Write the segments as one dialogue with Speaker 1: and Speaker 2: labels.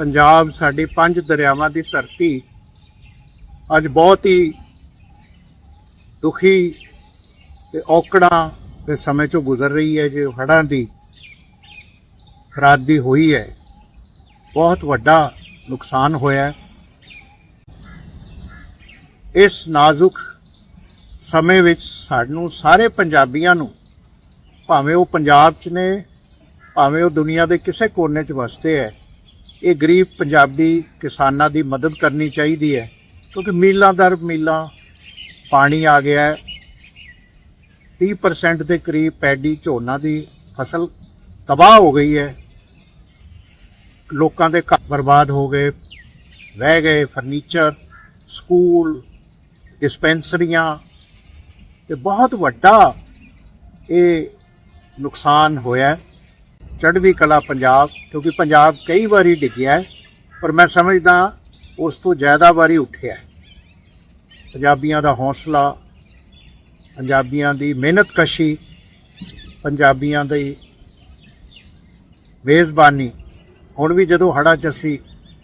Speaker 1: ਪੰਜਾਬ ਸਾਡੀ ਪੰਜ ਦਰਿਆਵਾਂ ਦੀ ਧਰਤੀ ਅੱਜ ਬਹੁਤ ਹੀ ਦੁਖੀ ਤੇ ਔਕੜਾਂ ਦੇ ਸਮੇਂ ਚੋਂ ਗੁਜ਼ਰ ਰਹੀ ਹੈ, ਜੇ ਹੜ੍ਹਾਂ ਦੀ ਖਰਾਦੀ ਹੋਈ ਹੈ, ਬਹੁਤ ਵੱਡਾ ਨੁਕਸਾਨ ਹੋਇਆ ਇਸ ਨਾਜ਼ੁਕ ਸਮੇਂ ਵਿੱਚ ਸਾਨੂੰ ਸਾਰੇ ਪੰਜਾਬੀਆਂ ਨੂੰ ਭਾਵੇਂ ਉਹ ਪੰਜਾਬ 'ਚ ਨੇ, ਭਾਵੇਂ ਉਹ ਦੁਨੀਆ ਦੇ ਕਿਸੇ ਕੋਨੇ 'ਚ ਵਸਦੇ ਹੈ ਇਹ ਗਰੀਬ ਪੰਜਾਬੀ ਕਿਸਾਨਾਂ ਦੀ ਮਦਦ ਕਰਨੀ ਚਾਹੀਦੀ ਹੈ, ਕਿਉਂਕਿ ਮੀਲਾਂ ਦਰ ਮੀਲਾਂ ਪਾਣੀ ਆ ਗਿਆ ਹੈ। 30% ਦੇ ਕਰੀਬ ਪੈਡੀ ਝੋਨਾ ਦੀ ਫਸਲ ਤਬਾਹ ਹੋ ਗਈ ਹੈ। ਲੋਕਾਂ ਦੇ ਘਰ ਬਰਬਾਦ ਹੋ ਗਏ ਰਹਿ ਗਏ ਫਰਨੀਚਰ, ਸਕੂਲ, ਡਿਸਪੈਂਸਰੀਆਂ। ਤੇ ਬਹੁਤ ਵੱਡਾ ਇਹ ਨੁਕਸਾਨ ਹੋਇਆ ਚੜ੍ਹਦੀ ਕਲਾ ਪੰਜਾਬ, ਕਿਉਂਕਿ ਪੰਜਾਬ ਕਈ ਵਾਰੀ ਡਿੱਗਿਆ ਹੈ, ਪਰ ਮੈਂ ਸਮਝਦਾ ਉਸ ਤੋਂ ਜ਼ਿਆਦਾ ਵਾਰੀ ਉੱਠਿਆ ਹੈ। ਪੰਜਾਬੀਆਂ ਦਾ ਹੌਸਲਾ, ਪੰਜਾਬੀਆਂ ਦੀ ਮਿਹਨਤਕਸ਼ੀ ਪੰਜਾਬੀਆਂ ਦੀ ਮੇਜ਼ਬਾਨੀ, ਹੁਣ ਵੀ ਜਦੋਂ ਹੜ੍ਹਾਂ 'ਚ ਅਸੀਂ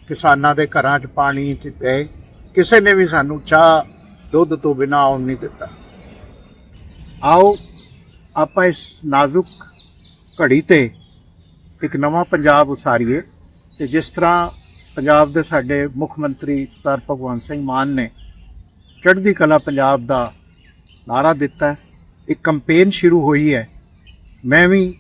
Speaker 1: ਕਿਸਾਨਾਂ ਦੇ ਘਰਾਂ 'ਚ ਪਾਣੀ 'ਚ ਗਏ, ਕਿਸੇ ਨੇ ਵੀ ਸਾਨੂੰ ਚਾਹ, ਦੁੱਧ ਤੋਂ ਬਿਨਾਂ ਆਉਣ ਨਹੀਂ ਦਿੱਤਾ ਆਓ, ਆਪਾਂ ਇਸ ਨਾਜ਼ੁਕ ਘੜੀ ਤੇ ਇੱਕ ਨਵਾਂ ਪੰਜਾਬ ਉਸਾਰੀਏ ਤੇ ਜਿਸ ਤਰ੍ਹਾਂ ਪੰਜਾਬ ਦੇ ਸਾਡੇ ਮੁੱਖ ਮੰਤਰੀ ਸਰਦਾਰ ਭਗਵੰਤ ਸਿੰਘ ਮਾਨ ਨੇ ਚੜ੍ਹਦੀ ਕਲਾ ਪੰਜਾਬ ਦਾ ਨਾਰਾ ਦਿੱਤਾ ਇੱਕ ਕੈਂਪੇਨ ਸ਼ੁਰੂ ਹੋਈ ਹੈ। ਮੈਂ ਵੀ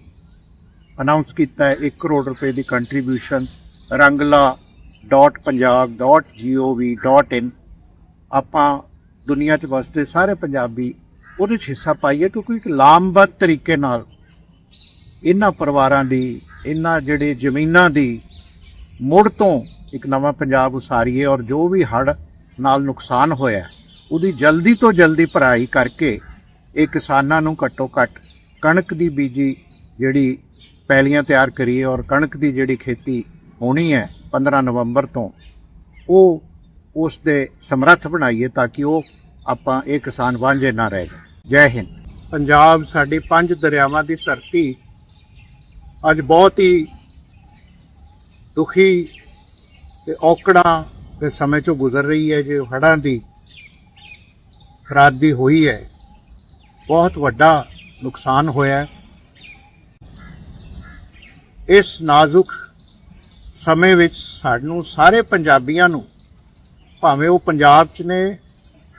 Speaker 1: ਅਨਾਉਂਸ ਕੀਤਾ ਹੈ 1 ਕਰੋੜ ਰੁਪਏ ਦੀ ਕੰਟਰੀਬਿਊਸ਼ਨ rangla.punjab.gov.in ਆਪਾਂ ਦੁਨੀਆ 'ਚ ਵਸਦੇ ਸਾਰੇ ਪੰਜਾਬੀ ਉਹਦੇ 'ਚ ਹਿੱਸਾ ਪਾਈਏ ਕਿਉਂਕਿ ਇੱਕ ਲਾਮਬੱਧ ਤਰੀਕੇ ਨਾਲ ਇਹਨਾਂ ਪਰਿਵਾਰਾਂ ਦੀ, ਇਹਨਾਂ ਜਿਹੜੇ ਜ਼ਮੀਨਾਂ ਦੀ ਮੁੜ ਤੋਂ ਇੱਕ ਨਵਾਂ ਪੰਜਾਬ ਉਸਾਰੀਏ ਔਰ ਜੋ ਵੀ ਹੜ੍ਹ ਨਾਲ ਨੁਕਸਾਨ ਹੋਇਆ, ਉਹਦੀ ਜਲਦੀ ਤੋਂ ਜਲਦੀ ਭਰਾਈ ਕਰਕੇ ਇਹ ਕਿਸਾਨਾਂ ਨੂੰ ਘੱਟੋ ਘੱਟ ਕਣਕ ਦੀ ਬੀਜੀ ਜਿਹੜੀ ਪੈਲੀਆਂ ਤਿਆਰ ਕਰੀਏ ਔਰ ਕਣਕ ਦੀ ਜਿਹੜੀ ਖੇਤੀ ਹੋਣੀ ਹੈ 15 ਨਵੰਬਰ ਤੋਂ, ਉਹ ਉਸ ਦੇ ਸਮਰੱਥ ਬਣਾਈਏ ਤਾਂ ਕਿ ਉਹ ਆਪਾਂ ਇਹ ਕਿਸਾਨ ਵਾਂਝੇ ਨਾ ਰਹਿ ਜਾਣ। ਜੈ ਹਿੰਦ। ਪੰਜਾਬ ਸਾਡੀ ਪੰਜ ਦਰਿਆਵਾਂ ਦੀ ਧਰਤੀ ਅੱਜ ਬਹੁਤ ਹੀ ਦੁਖੀ ਤੇ ਔਕੜਾਂ ਦੇ ਸਮੇਂ ਚੋਂ ਗੁਜ਼ਰ ਰਹੀ ਹੈ, ਜੇ ਹੜ੍ਹਾਂ ਦੀ ਖਰਾਦੀ ਹੋਈ ਹੈ, ਬਹੁਤ ਵੱਡਾ ਨੁਕਸਾਨ ਹੋਇਆ ਹੈ। ਇਸ ਨਾਜ਼ੁਕ ਸਮੇਂ ਵਿੱਚ ਸਾਨੂੰ ਸਾਰੇ ਪੰਜਾਬੀਆਂ ਨੂੰ, ਭਾਵੇਂ ਉਹ ਪੰਜਾਬ 'ਚ ਨੇ,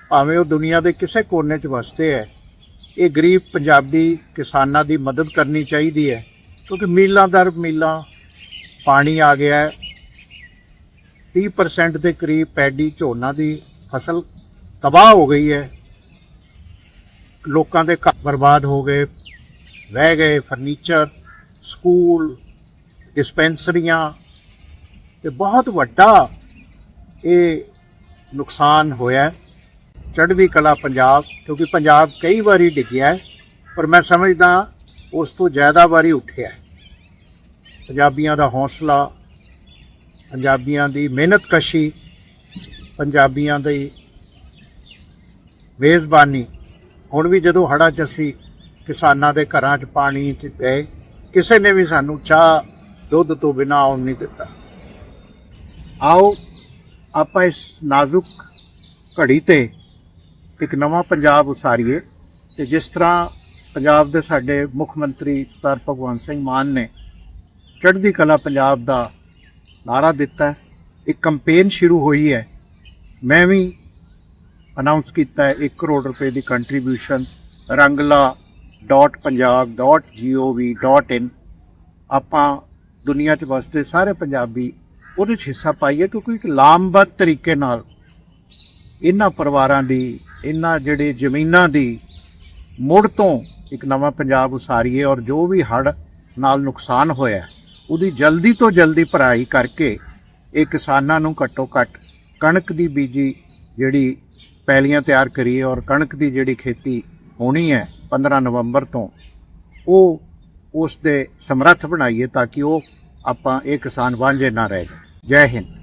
Speaker 1: ਭਾਵੇਂ ਉਹ ਦੁਨੀਆ ਦੇ ਕਿਸੇ ਕੋਨੇ 'ਚ ਵਸਦੇ ਹੈ, ਇਹ ਗਰੀਬ ਪੰਜਾਬੀ ਕਿਸਾਨਾਂ ਦੀ ਮਦਦ ਕਰਨੀ ਚਾਹੀਦੀ ਹੈ। ਕਿਉਂਕਿ ਮੀਲਾਂ ਦਰ ਮੀਲਾਂ, ਪਾਣੀ ਆ ਗਿਆ ਹੈ। 30% ਦੇ ਕਰੀਬ ਪੈਡੀ ਝੋਨਾ ਦੀ ਫਸਲ ਤਬਾਹ ਹੋ ਗਈ ਹੈ। ਲੋਕਾਂ ਦੇ ਘਰ ਬਰਬਾਦ ਹੋ ਗਏ ਰਹਿ ਗਏ ਫਰਨੀਚਰ, ਸਕੂਲ, ਡਿਸਪੈਂਸਰੀਆਂ ਤੇ ਬਹੁਤ ਵੱਡਾ ਇਹ ਨੁਕਸਾਨ ਹੋਇਆ ਚੜ੍ਹਦੀ ਕਲਾ ਪੰਜਾਬ, ਕਿਉਂਕਿ ਪੰਜਾਬ ਕਈ ਵਾਰੀ ਡਿੱਗਿਆ ਪਰ ਮੈਂ ਸਮਝਦਾ ਉਸ ਤੋਂ ਜ਼ਿਆਦਾ ਵਾਰੀ ਉੱਠਿਆ। ਪੰਜਾਬੀਆਂ ਦਾ ਹੌਸਲਾ, ਪੰਜਾਬੀਆਂ ਦੀ ਮਿਹਨਤਕਸ਼ੀ ਪੰਜਾਬੀਆਂ ਦੀ ਮੇਜ਼ਬਾਨੀ। ਹੁਣ ਵੀ ਜਦੋਂ ਹੜ੍ਹਾਂ 'ਚ ਅਸੀਂ ਕਿਸਾਨਾਂ ਦੇ ਘਰਾਂ 'ਚ ਪਾਣੀ 'ਚ ਗਏ ਕਿਸੇ ਨੇ ਵੀ ਸਾਨੂੰ ਚਾਹ, ਦੁੱਧ ਤੋਂ ਬਿਨਾਂ ਆਉਣ ਨਹੀਂ ਦਿੱਤਾ। ਆਓ, ਆਪਾਂ ਇਸ ਨਾਜ਼ੁਕ ਘੜੀ ਤੇ ਇੱਕ ਨਵਾਂ ਪੰਜਾਬ ਉਸਾਰੀਏ ਤੇ ਜਿਸ ਤਰ੍ਹਾਂ ਪੰਜਾਬ ਦੇ ਸਾਡੇ ਮੁੱਖ ਮੰਤਰੀ ਸਰਦਾਰ ਭਗਵੰਤ ਸਿੰਘ ਮਾਨ ਨੇ ਚੜ੍ਹਦੀ ਕਲਾ ਪੰਜਾਬ ਦਾ ਨਾਰਾ ਦਿੱਤਾ ਇੱਕ ਕੈਂਪੇਨ ਸ਼ੁਰੂ ਹੋਈ ਹੈ। ਮੈਂ ਵੀ ਅਨਾਉਂਸ ਕੀਤਾ ਹੈ 1 ਕਰੋੜ ਰੁਪਏ ਦੀ ਕੰਟਰੀਬਿਊਸ਼ਨ rangla.punjab.gov.in ਆਪਾਂ ਦੁਨੀਆ 'ਚ ਵਸਦੇ ਸਾਰੇ ਪੰਜਾਬੀ ਉਹਦੇ 'ਚ ਹਿੱਸਾ ਪਾਈਏ ਕਿਉਂਕਿ ਇੱਕ ਲਾਮਬੱਧ ਤਰੀਕੇ ਨਾਲ ਇਹਨਾਂ ਪਰਿਵਾਰਾਂ ਦੀ, ਇਹਨਾਂ ਜਿਹੜੇ ਜ਼ਮੀਨਾਂ ਦੀ ਮੁੜ ਤੋਂ ਇੱਕ ਨਵਾਂ ਪੰਜਾਬ ਉਸਾਰੀਏ ਔਰ ਜੋ ਵੀ ਹੜ੍ਹ ਨਾਲ ਨੁਕਸਾਨ ਹੋਇਆ, ਉਹਦੀ ਜਲਦੀ ਤੋਂ ਜਲਦੀ ਭਰਾਈ ਕਰਕੇ ਇਹ ਕਿਸਾਨਾਂ ਨੂੰ ਘੱਟੋ ਘੱਟ ਕਣਕ ਦੀ ਬੀਜੀ ਜਿਹੜੀ ਪੈਲੀਆਂ ਤਿਆਰ ਕਰੀਏ ਔਰ ਕਣਕ ਦੀ ਜਿਹੜੀ ਖੇਤੀ ਹੋਣੀ ਹੈ 15 ਨਵੰਬਰ ਤੋਂ, ਉਹ ਉਸ ਦੇ ਸਮਰੱਥ ਬਣਾਈਏ ਤਾਂ ਕਿ ਉਹ ਆਪਾਂ ਇਹ ਕਿਸਾਨ ਵਾਂਝੇ ਨਾ ਰਹਿ ਜਾਣ। ਜੈ ਹਿੰਦ।